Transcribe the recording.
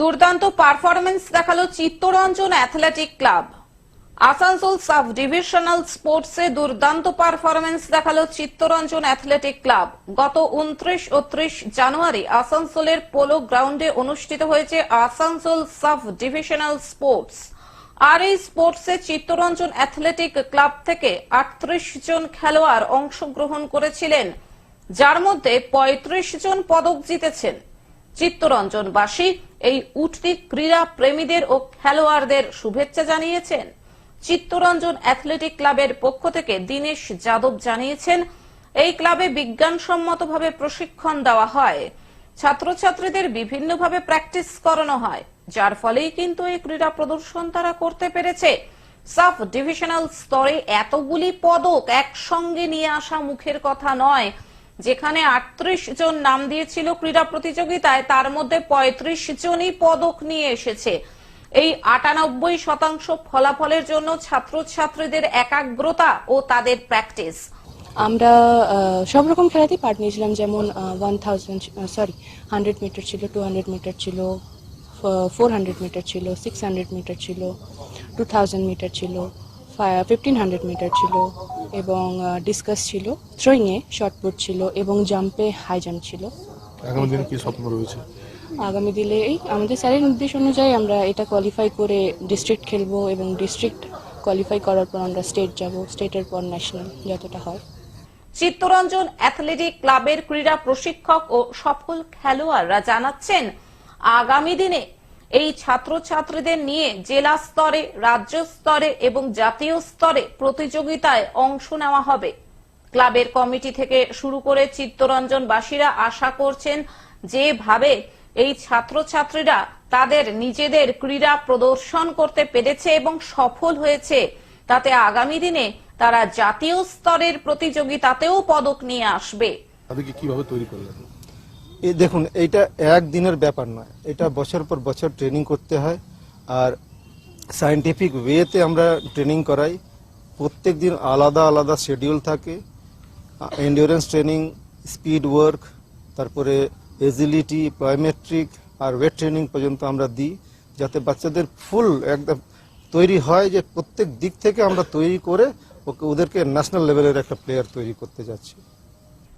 দুর্দান্ত পারফরমেন্স দেখাল Chittaranjan athletic club Asansol sub divisional স্পোর্টসে দুর্দান্ত পারফরমেন্স দেখাল চিত্তরঞ্জন অ্যাথলেটিক ক্লাব গত উনত্রিশ ও ত্রিশ জানুয়ারি আসানসোলের পোলো গ্রাউন্ডে অনুষ্ঠিত হয়েছে আসানসোল সাব ডিভিশনাল স্পোর্টস আর এই স্পোর্টসে চিত্তরঞ্জন অ্যাথলেটিক ক্লাব থেকে আটত্রিশ জন খেলোয়াড় অংশগ্রহণ করেছিলেন, যার মধ্যে ৩৫ জন পদক জিতেছেন। চিত্তরঞ্জনবাসী এই উঠতি ক্রীড়া প্রেমীদের ও খেলোয়াড়দের শুভেচ্ছা জানিয়েছেন। চিত্তরঞ্জন অ্যাথলেটিক ক্লাবের পক্ষ থেকে দীনেশ যাদব জানিয়েছেন, এই ক্লাবে বিজ্ঞানসম্মতভাবে প্রশিক্ষণ দেওয়া হয়। ছাত্রছাত্রীদের বিভিন্নভাবে প্র্যাকটিস করানো হয়, যার ফলেই কিন্তু এই ক্রীড়া প্রদর্শন তারা করতে পেরেছে। সাব ডিভিশনাল স্তরে এতগুলি পদক একসঙ্গে নিয়ে আসা মুখের কথা নয় যেখানে আটত্রিশ জন নাম দিয়েছিল ক্রীড়া প্রতিযোগিতায়, তার মধ্যে ৩৫ জনই পদক নিয়ে এসেছে। এই আটানব্বই শতাংশ ফলাফলের জন্য ছাত্রছাত্রীদের একাগ্রতা ও তাদের প্র্যাকটিস। আমরা সব রকম খেলাতেই পার্ট নিয়েছিলাম, যেমন one thousand sorry hundred metre ছিল টু হান্ড্রেড মিটার ছিল ফোর হান্ড্রেড মিটার ছিল সিক্স হান্ড্রেড মিটার ছিল টু থাউজেন্ড মিটার ছিল। ফিফটিন হান্ড্রেড মিটার ছিল এবং ডিসকাস ছিল থ্রোয়িংয়ে শর্টপুট ছিল এবং জাম্পে হাই জাম্প ছিল। আগামী দিনে কি স্বপ্ন রয়েছে? আগামী দিনে এই আমাদের স্যারের নির্দেশ অনুযায়ী আমরা এটা কোয়ালিফাই করে ডিস্ট্রিক্ট খেলব এবং ডিস্ট্রিক্ট কোয়ালিফাই করার পর আমরা স্টেট যাব স্টেটের পর ন্যাশনাল যতটা হয়। চিত্তরঞ্জন অ্যাথলেটিক ক্লাবের ক্রীড়া প্রশিক্ষক ও সফল খেলোয়াড়রা জানাচ্ছেন আগামী দিনে এই ছাত্রছাত্রীদের নিয়ে জেলা স্তরে, রাজ্য স্তরে এবং জাতীয় স্তরে প্রতিযোগিতায় অংশ নেওয়া হবে। ক্লাবের কমিটি থেকে শুরু করে চিত্তরঞ্জনবাসীরা আশা করছেন যেভাবে এই ছাত্রছাত্রীরা তাদের নিজেদের ক্রীড়া প্রদর্শন করতে পেরেছে এবং সফল হয়েছে, তাতে আগামী দিনে তারা জাতীয় স্তরের প্রতিযোগিতাতেও পদক নিয়ে আসবে। তাদেরকে কীভাবে তৈরি করলেন? দেখুন, এইটা একদিনের ব্যাপার নয়। এটা বছর পর বছর ট্রেনিং করতে হয়। আর সায়েন্টিফিক ওয়েতে আমরা ট্রেনিং করাই। প্রত্যেক দিন আলাদা আলাদা শিডিউল থাকে। এন্ডিওরেন্স ট্রেনিং স্পিড ওয়ার্ক তারপরে এজিলিটি প্লাইমেট্রিক আর ওয়েট ট্রেনিং পর্যন্ত আমরা দিই। যাতে বাচ্চাদের ফুল একদম তৈরি হয় যে প্রত্যেক দিক থেকে আমরা তৈরি করে ওকে, ওদেরকে ন্যাশনাল লেভেলের একটা প্লেয়ার তৈরি করতে যাচ্ছি।